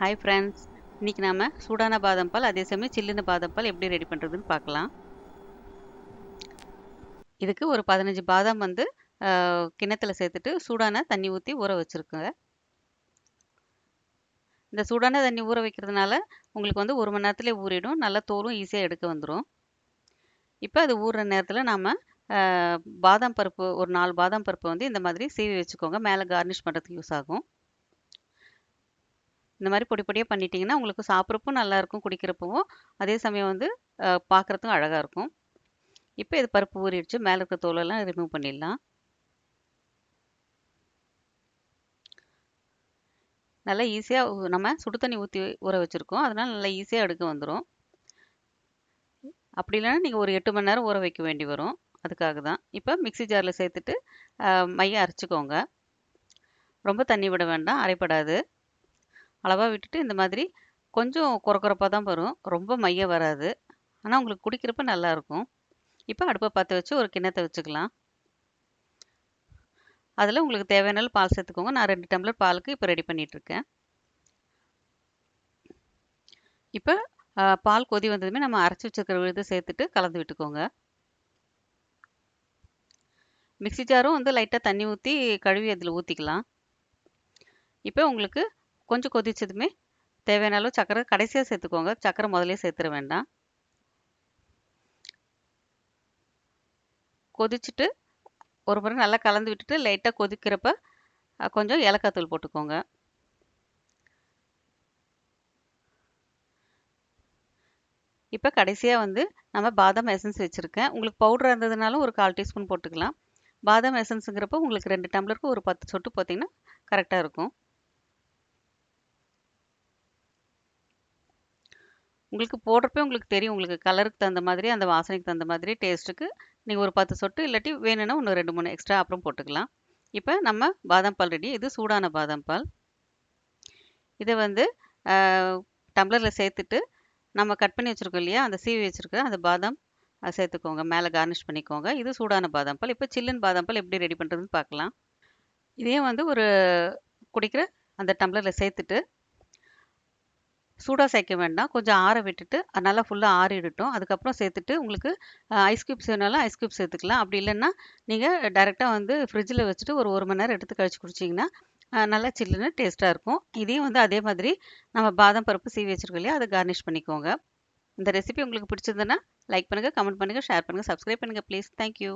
Hi friends இன்றைக்கி நாம் சூடான பாதாம் பால் அதே சமயம் சில்லுன பாதாம் பால் எப்படி ரெடி பண்ணுறதுன்னு பார்க்கலாம். இதுக்கு ஒரு பதினஞ்சு பாதாம் வந்து ஆஹ், சேர்த்துட்டு சூடான தண்ணி ஊற்றி ஊற வச்சுருக்குங்க. இந்த சூடான தண்ணி ஊற வைக்கிறதுனால உங்களுக்கு வந்து ஒரு மணி நேரத்துலேயே ஊறிடும். நல்லா தோலும் ஈஸியாக எடுக்க வந்துடும் இப்போ அது ஊறுற நேரத்தில் நாம் பாதாம் பருப்பு ஒரு நாலு பாதாம் பருப்பு வந்து இந்த மாதிரி சீவி வச்சுக்கோங்க. மேலே கார்னிஷ் பண்ணுறதுக்கு யூஸ் ஆகும். இந்த மாதிரி பொடி பொடியாக பண்ணிட்டீங்கன்னா உங்களுக்கு சாப்பிட்றப்போ நல்லாயிருக்கும் குடிக்கிறப்பவும். அதே சமயம் வந்து பார்க்குறதுக்கும் அழகாக இருக்கும். இப்போ இது பருப்பு ஊறிடுச்சு. மேலே இருக்க தோலெல்லாம் ரிமூவ் பண்ணிடலாம். நல்லா ஈஸியாக நம்ம சுடு தண்ணி ஊற்றி ஊற வச்சுருக்கோம். அதனால் நல்லா ஈஸியாக எடுக்க வந்துடும் அப்படி இல்லைன்னா நீங்கள் ஒரு எட்டு மணி நேரம் ஊற வைக்க வேண்டி வரும். அதுக்காக தான். இப்போ மிக்ஸி ஜாரில் சேர்த்துட்டு மையம் அரைச்சிக்கோங்க. ரொம்ப தண்ணி விட வேண்டாம். அரைப்படாது. அளவாக விட்டுட்டு இந்த மாதிரி கொஞ்சம் குறக்குறப்பாக தான் வரும். ரொம்ப மைய வராது. ஆனால் உங்களுக்கு குடிக்கிறப்ப நல்லாயிருக்கும் இப்போ அடுப்பை பற்ற வச்சு ஒரு கிண்ணத்தை வச்சுக்கலாம். அதில் உங்களுக்கு தேவையான பால் சேர்த்துக்கோங்க. நான் ரெண்டு டம்ளர் பாலுக்கு இப்போ ரெடி பண்ணிகிட்ருக்கேன் இப்போ பால் கொதி வந்ததுமே நம்ம அரைச்சி வச்சுருக்கிற விழுது சேர்த்துட்டு கலந்து விட்டுக்கோங்க. மிக்ஸி ஜாரும் வந்து லைட்டாக தண்ணி ஊற்றி கழுவி அதில் ஊற்றிக்கலாம் இப்போ உங்களுக்கு கொஞ்சம் கொதிச்சதுமே தேவையான அளவு சர்க்கரை கடைசியாக சேர்த்துக்கோங்க. சக்கரை முதலே சேர்த்துட வேண்டாம். கொதிச்சுட்டு ஒரு முறை நல்லா கலந்து விட்டுட்டு லைட்டாக கொதிக்கிறப்ப கொஞ்சம் ஏலக்காய் தூள் போட்டுக்கோங்க. இப்போ கடைசியாக வந்து நம்ம பாதாம் எசன்ஸ் வச்சுருக்கேன். உங்களுக்கு பவுடர் இருந்ததுனாலும் ஒரு கால் டீஸ்பூன் போட்டுக்கலாம். பாதாம் எசன்ஸுங்கிறப்ப உங்களுக்கு ரெண்டு டம்ளருக்கு ஒரு பத்து சொட்டு பார்த்தீங்கன்னா கரெக்டாக இருக்கும். உங்களுக்கு போடுறப்ப உங்களுக்கு தெரியும். உங்களுக்கு கலருக்கு தகுந்த மாதிரி அந்த வாசனைக்கு தகுந்த மாதிரி டேஸ்ட்டுக்கு நீங்கள் ஒரு பத்து சொட்டு இல்லாட்டி வேணும்னா இன்னும் ரெண்டு மூணு எக்ஸ்ட்ரா அப்புறம் போட்டுக்கலாம். இப்போ நம்ம பாதாம் பால் ரெடி இது சூடான பாதாம் பால். இதை வந்து டம்ளரில் சேர்த்துட்டு நம்ம கட் பண்ணி வச்சுருக்கோம் இல்லையா? அந்த சீவி வச்சுருக்க அந்த பாதாம் சேர்த்துக்கோங்க. மேலே கார்னிஷ் பண்ணிக்கோங்க. இது சூடான பாதாம் பால். இப்போ சில்லுன்னு பாதாம் பால் எப்படி ரெடி பண்ணுறதுன்னு பார்க்கலாம். இதையும் வந்து ஒரு குடிக்கிற அந்த டம்ளரில் சேர்த்துட்டு சூடாக சேர்க்க வேண்டாம். கொஞ்சம் ஆற விட்டுட்டு நல்லா ஃபுல்லாக ஆறிடட்டும். அதுக்கப்புறம் சேர்த்துட்டு உங்களுக்கு ஐஸ் க்யூப்ஸ் வேணாலும் ஐஸ் க்யூப் சேர்த்துக்கலாம். அப்படி இல்லைன்னா நீங்கள் டைரெக்டாக வந்து ஃப்ரிட்ஜில் வச்சுட்டு ஒரு ஒரு மணி நேரம் எடுத்து கழிச்சு குடிச்சிங்கன்னா நல்லா சில்லுன்னு டேஸ்ட்டாக இருக்கும். இதையும் வந்து அதே மாதிரி நம்ம பாதாம் பருப்பு சீவி வச்சுருக்கோம் இல்லையா அதை கார்னிஷ் பண்ணிக்கோங்க. இந்த ரெசிபி உங்களுக்கு பிடிச்சிருந்ததுன்னா லைக் பண்ணுங்கள் கமெண்ட் பண்ணுங்கள் ஷேர் பண்ணுங்கள் சப்ஸ்கிரைப் பண்ணுங்கள் ப்ளீஸ் தேங்க்யூ